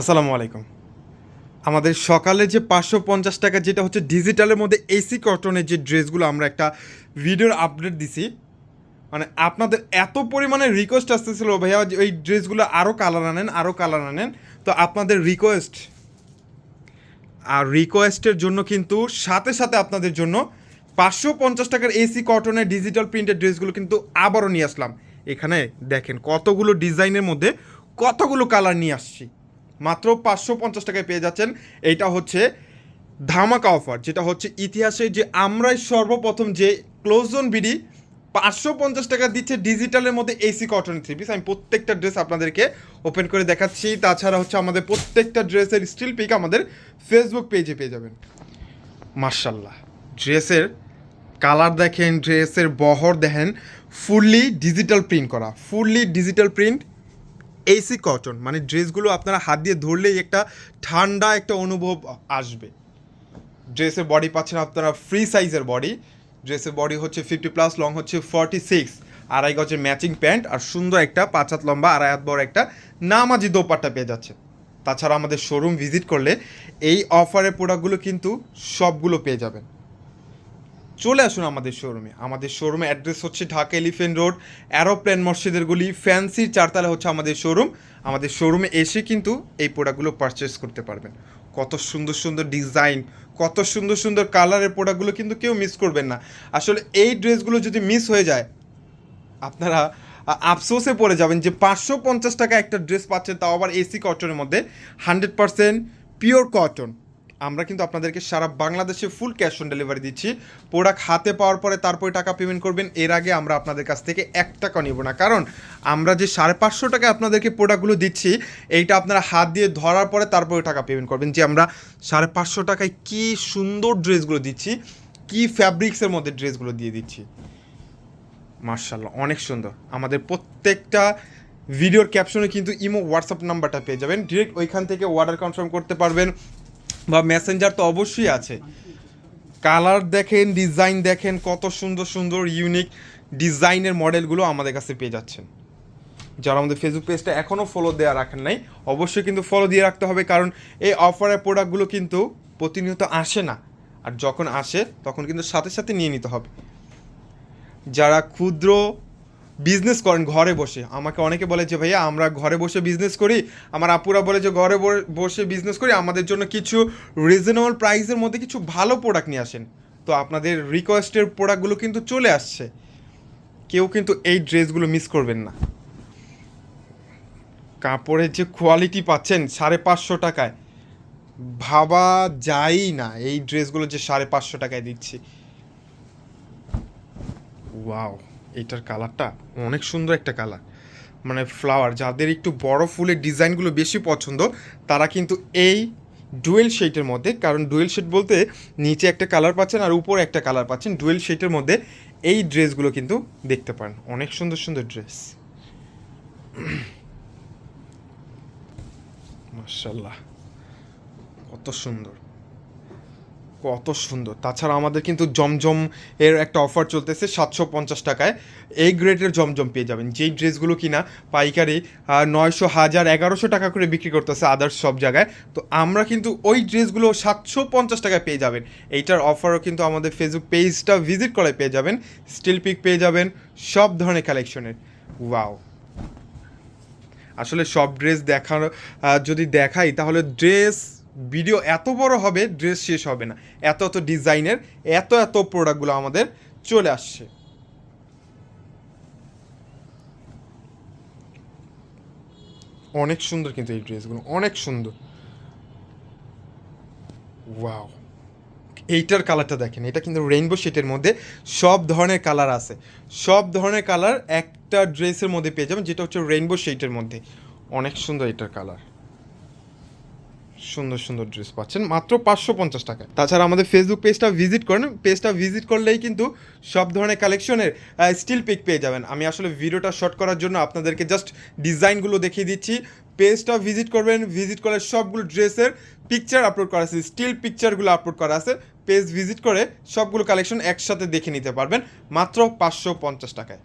আসসালামু আলাইকুম। আমাদের সকালে যে পাঁচশো পঞ্চাশ টাকা যেটা হচ্ছে ডিজিটালের মধ্যে এসি কটনের যে ড্রেসগুলো আমরা একটা ভিডিওর আপডেট দিছি মানে আপনাদের এত পরিমাণে রিকোয়েস্ট আসতেছিল ভাইয়া ওই ড্রেসগুলো আরও কালার আনেন আরও কালার আনেন। তো আপনাদের রিকোয়েস্ট আর রিকোয়েস্টের জন্য কিন্তু সাথে সাথে আপনাদের জন্য পাঁচশো পঞ্চাশ টাকার এসি কটনের ডিজিটাল প্রিন্টের ড্রেসগুলো কিন্তু আবারও নিয়ে আসলাম। এখানে দেখেন কতগুলো ডিজাইনের মধ্যে কতগুলো কালার নিয়ে আসছি। মাত্র পাঁচশো পঞ্চাশ টাকায় পেয়ে যাচ্ছেন। এইটা হচ্ছে ধামাকা অফার, যেটা হচ্ছে ইতিহাসে যে আমরাই সর্বপ্রথম যে ক্লোজন বিডি পাঁচশো পঞ্চাশ টাকা দিচ্ছে ডিজিটালের মধ্যে এসি কটন থ্রি পিস আমি প্রত্যেকটা ড্রেস আপনাদেরকে ওপেন করে দেখাচ্ছি। তাছাড়া হচ্ছে আমাদের প্রত্যেকটা ড্রেসের স্টিল পিক আমাদের ফেসবুক পেজে পেয়ে যাবেন। মার্শাল্লাহ ড্রেসের কালার দেখেন ড্রেসের বহর দেখেন ফুললি ডিজিটাল প্রিন্ট করা fully digital print AC cotton মানে ড্রেসগুলো আপনারা হাত দিয়ে ধরলেই একটা ঠান্ডা একটা অনুভব আসবে। ড্রেসের বডি পাচ্ছেন আপনারা ফ্রি সাইজের বডি ড্রেসের বডি হচ্ছে ফিফটি প্লাস লং হচ্ছে ফর্টি সিক্স আড়াই গজের ম্যাচিং প্যান্ট আর সুন্দর একটা পাঁচ হাত লম্বা, আড়াই হাত বড় একটা নামাজি দোপাট্টা পেয়ে যাচ্ছে। তাছাড়া আমাদের শোরুম ভিজিট করলে এই অফারের প্রোডাক্টগুলো কিন্তু সবগুলো পেয়ে যাবেন। চলে আসুন আমাদের শোরুমে আমাদের শোরুমে অ্যাড্রেস হচ্ছে ঢাকা এলিফেন্ট রোড অ্যারোপ্লেন মসজিদের গলি ফ্যান্সির চারতলা হচ্ছে আমাদের শোরুম আমাদের শোরুমে এসে কিন্তু এই প্রোডাক্টগুলো পারচেস করতে পারবেন। কত সুন্দর সুন্দর ডিজাইন কত সুন্দর সুন্দর কালারের প্রোডাক্টগুলো কিন্তু কেউ মিস করবেন না। আসলে এই ড্রেসগুলো যদি মিস হয়ে যায়, আপনারা আফসোসে পড়ে যাবেন যে পাঁচশো পঞ্চাশ টাকা একটা ড্রেস পাচ্ছেন, তাও আবার এসি কটনের মধ্যে। হান্ড্রেড পারসেন্ট পিওর কটন আমরা কিন্তু আপনাদেরকে সারা বাংলাদেশে ফুল ক্যাশ অন ডেলিভারি দিচ্ছি। প্রোডাক্ট হাতে পাওয়ার পরে তারপরে টাকা পেমেন্ট করবেন। এর আগে আমরা আপনাদের কাছ থেকে এক টাকা নিব না। কারণ আমরা যে সাড়ে পাঁচশো টাকা আপনাদেরকে প্রোডাক্টগুলো দিচ্ছি, এইটা আপনারা হাত দিয়ে ধরার পরে তারপরে টাকা পেমেন্ট করবেন। যে আমরা সাড়ে পাঁচশো টাকায় কী সুন্দর ড্রেসগুলো দিচ্ছি, কী ফ্যাব্রিক্সের মধ্যে ড্রেসগুলো দিয়ে দিচ্ছি। মার্শাল্লাহ অনেক সুন্দর। আমাদের প্রত্যেকটা ভিডিওর ক্যাপশনে কিন্তু ইমো হোয়াটসঅ্যাপ নাম্বারটা পেয়ে যাবেন। ডিরেক্ট ওইখান থেকে অর্ডার কনফার্ম করতে পারবেন। বা মেসেঞ্জার তো অবশ্যই আছে। কালার দেখেন ডিজাইন দেখেন, কত সুন্দর সুন্দর ইউনিক ডিজাইনের মডেলগুলো আমাদের কাছে পেয়ে যাচ্ছেন। যারা আমাদের ফেসবুক পেজটা এখনও ফলো দেওয়া রাখেন নাই, অবশ্যই কিন্তু ফলো দিয়ে রাখতে হবে, কারণ এই অফারের প্রোডাক্টগুলো কিন্তু প্রতিনিয়ত আসে না। আর যখন আসে, তখন কিন্তু সাথে সাথে নিয়ে নিতে হবে। যারা ক্ষুদ্র বিজনেস করেন, ঘরে বসে। আমাকে অনেকে বলে যে, ভাইয়া, আমরা ঘরে বসে বিজনেস করি। আমার আপুরা বলে যে, ঘরে বসে বিজনেস করি। আমাদের জন্য কিছু রিজনেবল প্রাইসের মধ্যে কিছু ভালো প্রোডাক্ট নিয়ে আসেন। তো আপনাদের রিকোয়েস্টের প্রোডাক্টগুলো কিন্তু চলে আসছে। কেউ কিন্তু এই ড্রেসগুলো মিস করবেন না। কাপড়ের যে কোয়ালিটি পাচ্ছেন, সাড়ে পাঁচশো টাকায়। ভাবা যায়ই না এই ড্রেসগুলো যে সাড়ে পাঁচশো টাকায় দিচ্ছি। ওয়াও এইটার কালারটা অনেক সুন্দর একটা কালার। মানে ফ্লাওয়ার যাদের একটু বড় ফুলের ডিজাইনগুলো বেশি পছন্দ, তারা কিন্তু এই ডুয়েল শেডের মধ্যে, কারণ ডুয়েল শেড বলতে নিচে একটা কালার পাচ্ছেন আর উপরে একটা কালার পাচ্ছেন ডুয়েল শেডের মধ্যে এই ড্রেসগুলো কিন্তু দেখতে পারেন। অনেক সুন্দর সুন্দর ড্রেস মার্শাল্লাহ কত সুন্দর। কত সুন্দর। তাছাড়া আমাদের কিন্তু জমজম এর একটা অফার চলতেছে সাতশো পঞ্চাশ টাকায়। এই গ্রেডের জমজম পেয়ে যাবেন। যেই ড্রেসগুলো কিনা পাইকারি নয়শো, হাজার, এগারোশো টাকা করে বিক্রি করতেছে আদার্স সব জায়গায়। তো আমরা কিন্তু ওই ড্রেসগুলো সাতশো পঞ্চাশ টাকায় পেয়ে যাবেন। এইটার অফারও কিন্তু আমাদের ফেসবুক পেজটা ভিজিট করে পেয়ে যাবেন। স্টিল পিক পেয়ে যাবেন। সব ধরনের কালেকশনের ওয়াও আসলে সব ড্রেস দেখার যদি দেখাই, তাহলে ড্রেস ভিডিও এত বড় হবে ড্রেস শেষ হবে না। এত এত ডিজাইনের, এত এত প্রোডাক্টগুলো আমাদের চলে আসছে। অনেক সুন্দর কিন্তু এই ড্রেসগুলো অনেক সুন্দর। ওয়াও এইটার কালারটা দেখেন, এটা কিন্তু রেইনবো শেটের মধ্যে সব ধরনের কালার আছে। সব ধরনের কালার একটা ড্রেসের মধ্যে পেয়ে যাবেন, যেটা হচ্ছে রেইনবো শেটের মধ্যে। অনেক সুন্দর এটার কালার সুন্দর সুন্দর ড্রেস পাচ্ছেন। মাত্র পাঁচশো পঞ্চাশ টাকা। তাছাড়া আমাদের ফেসবুক পেজটা ভিজিট করেন। পেজটা ভিজিট করলেই কিন্তু সব ধরনের কালেকশনের স্টিল পিক পেয়ে যাবেন। আমি আসলে ভিডিওটা শর্ট করার জন্য আপনাদেরকে জাস্ট ডিজাইনগুলো দেখিয়ে দিচ্ছি। পেজটা ভিজিট করবেন। ভিজিট করলে সবগুলো ড্রেসের পিকচার আপলোড করা আছে। স্টিল পিকচারগুলো আপলোড করা আছে। পেজ ভিজিট করে সবগুলো কালেকশন একসাথে দেখে নিতে পারবেন। মাত্র পাঁচশো পঞ্চাশ টাকায়।